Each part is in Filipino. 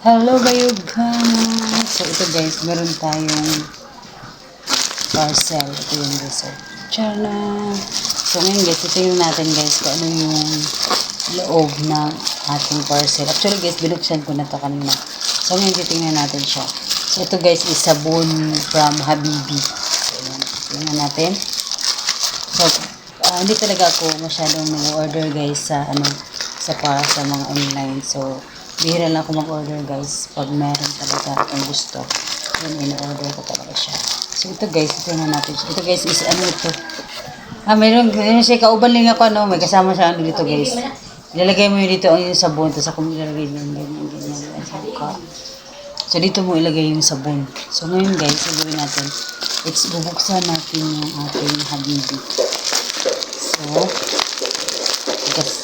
Hello, Bayugana! So, ito guys, meron tayong parcel. Ito yung. So, Tiyana! So, ngayon guys, titingnan natin guys kung ano yung loob ng ating parcel. Actually guys, binuksan ko na to kanina. So, ngayon titingnan natin siya. So, ito guys is sabon from Habibi. So, yan. Tingnan natin. So, ah, hindi talaga ako masyadong nag-order guys sa ano sa para sa mga online. So, bihira lang ako mag-order guys pag meron talaga akong gusto. Yun, in-order ko talaga siya. So, ito guys, ito na natin. Ito guys is ano ito. Ah, meron, meron siya kauban lang ako ano, may kasama siya ano dito guys. Ilalagay mo yun dito ang yung sabon, tapos ako ilalagay yung ganyan, ganyan, ganyan. So, dito mo ilagay yung sabon. So, ngayon guys, gagawin natin, it's bubuksan natin yung ating habibi. So, guys,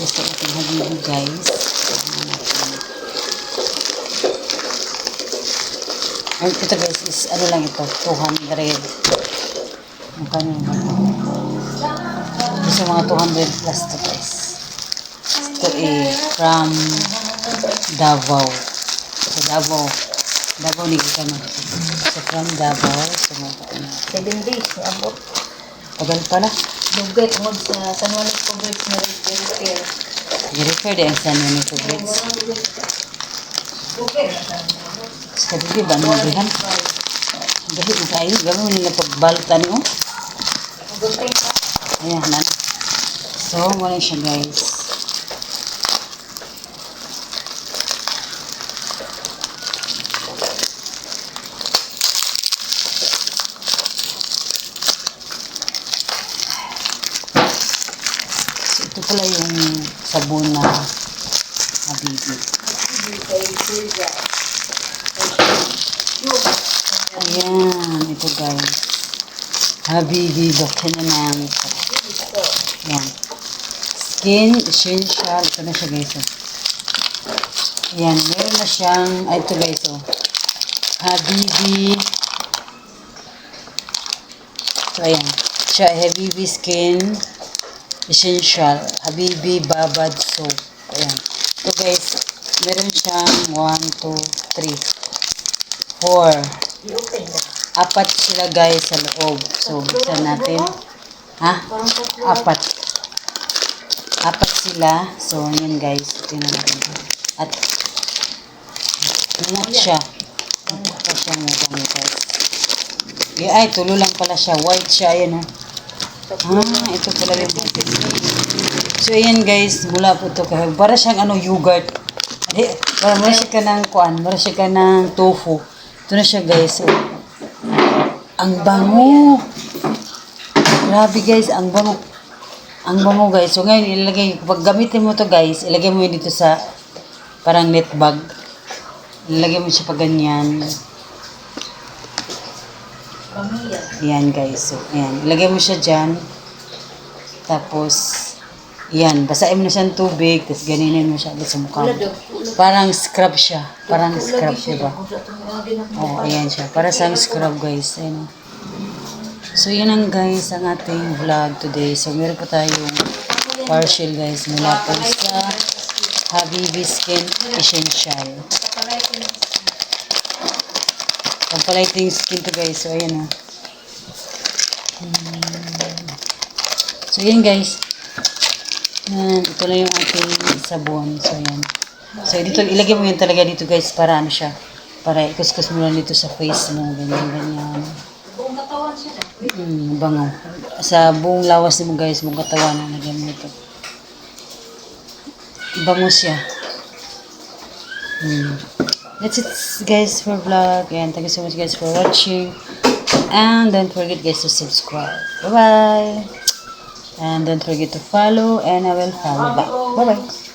gusto ating habibi guys. Ay, ito guys is, ano lang ito, 200. Ang kanina. Ito mga 200 plus to guys. Ito eh, from Davao. Sa Davao. Davao ni Kano. So from Davao, so mga ano. 7 days, abot. Tagal pala. Dugay tungod sa San Juan Coverage na repair. I-refer din ang San Juan Coverage. Sa dili ba mo dihan? Dali mo kayo, gawin nila pagbalutan mo. Pa. Ayan, nan. So, wala siya guys. Ito pala yung sabon na. Kay Silvia. Ayan, ito guys. Habibi Bakananang. Ayan. Skin Essential. Ito na siya guys. Oh. Ayan, meron na siyang, ay ito guys oh. Habibi. So ayan. Siya, Habibi Skin Essential. Habibi Babad Soap. Ayan. Ito guys, meron siyang 1, 2, 3, 4, I-open na. apat sila guys sa loob. So, buksan natin. Ha? Apat. Apat sila. So, yan guys. Tingnan natin. At, ingat siya. Ingat pa siya mo guys. Ay, tulo lang pala siya. White siya. Ayan o. Ah, ito pala yung. So, ayan guys. Mula po ito. Kaya, para siyang ano, yogurt. Di, para mara siya ka ng kuan. Mara siya ka ng tofu. Ito na siya guys. Ang bango. Grabe guys, ang bango. Ang bango guys. So ngayon ilalagay, pag gamitin mo to guys, ilagay mo yun dito sa parang net bag. Ilalagay mo siya pag ganyan. Pamilya. Yan guys. So ayan, ilagay mo siya dyan. Tapos, yan, basahin mo na siya ng tubig, tapos ganinin mo siya sa mukha mo. Parang scrub siya. Parang scrub, diba? Oo, ayan siya. Para sa scrub guys. Ayan. So, yun ang guys ang ating vlog today. So, meron po tayong partial guys mula po sa Habibi Skin Essential. Pampalighting skin to guys. So, ayan o. So, yun guys. Yan, ito na yung ating sabon. So, yan. So, dito, ilagay mo yun talaga dito guys para ano siya. Para ikuskus mo lang dito sa face mo. Ganyan, ganyan. Buong katawan siya. Hmm, bango. Sa buong lawas mo guys, buong katawan lagyan mo ito. Bango siya. Hmm. That's it guys for vlog. And thank you so much guys for watching. And don't forget guys to subscribe. Bye-bye. And don't forget to follow and I will follow back. Bye-bye.